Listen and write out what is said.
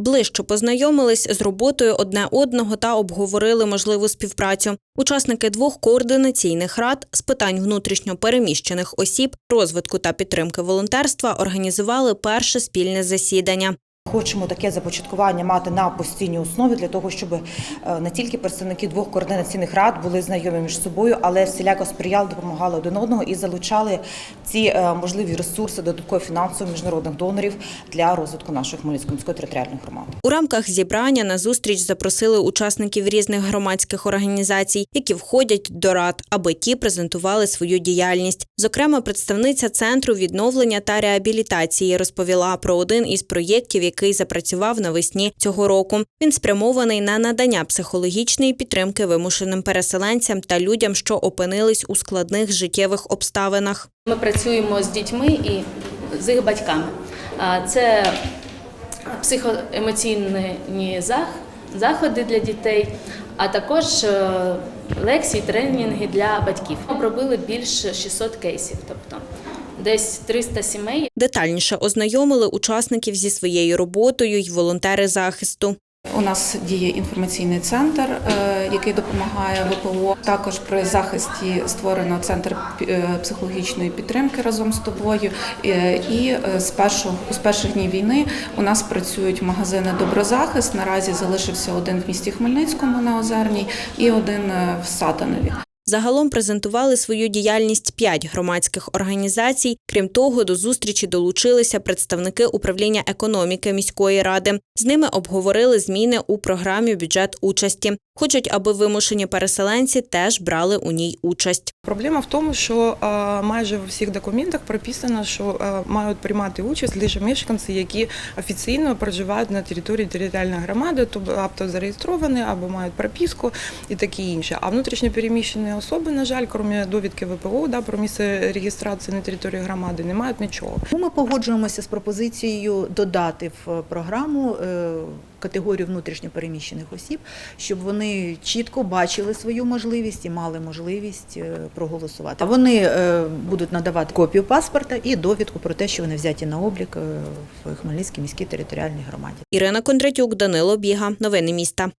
Ближче познайомились з роботою одне одного та обговорили можливу співпрацю. Учасники двох координаційних рад з питань внутрішньо переміщених осіб, розвитку та підтримки волонтерства організували перше спільне засідання. Хочемо таке започаткування мати на постійній основі для того, щоб е, не тільки представники двох координаційних рад були знайомі між собою, але всіляко сприяли, допомагали один одного і залучали ці е, можливі ресурси додатково фінансово міжнародних донорів для розвитку нашої Хмельницької територіальної громади. У рамках зібрання на зустріч запросили учасників різних громадських організацій, які входять до рад, аби ті презентували свою діяльність. Зокрема, представниця центру відновлення та реабілітації розповіла про один із проєктів, який запрацював навесні цього року. Він спрямований на надання психологічної підтримки вимушеним переселенцям та людям, що опинились у складних життєвих обставинах. Ми працюємо з дітьми і з їх батьками. Це психоемоційні заходи для дітей, а також е, лекції, тренінги для батьків. Ми Обробили більше 600 кейсів, тобто десь 300 сімей Детальніше ознайомили учасників зі своєю роботою й волонтери захисту. У нас діє інформаційний центр, е, який допомагає ВПО. Також при захисті створено центр е, психологічної підтримки разом з тобою. Е, І з першого з перших днів війни у нас працюють магазини Доброзахист. Наразі залишився один в місті Хмельницькому на Озерній і один в Сатанові. Загалом презентували свою діяльність п'ять громадських організацій. Крім того, до зустрічі долучилися представники управління економіки міської ради. З ними обговорили зміни у програмі бюджет участі. Хочуть, аби вимушені переселенці теж брали у ній участь. Проблема в тому, що майже у всіх документах прописано, що мають приймати участь лише мешканці, які офіційно проживають на території територіальної громади, тобто зареєстровані, або мають прописку і таке інше. А внутрішньо переміщені особи, на жаль, крім довідки ВПО, да, про місце реєстрації на території громади, не мають нічого. Ми погоджуємося з пропозицією додати в програму е, категорію внутрішньопереміщених осіб, щоб вони чітко бачили свою можливість і мали можливість е, проголосувати. Вони е, будуть надавати копію паспорта і довідку про те, що вони взяті на облік е, в Хмельницькій міській територіальній громаді. Ірина Кондратюк, Данило Біга. Новини міста.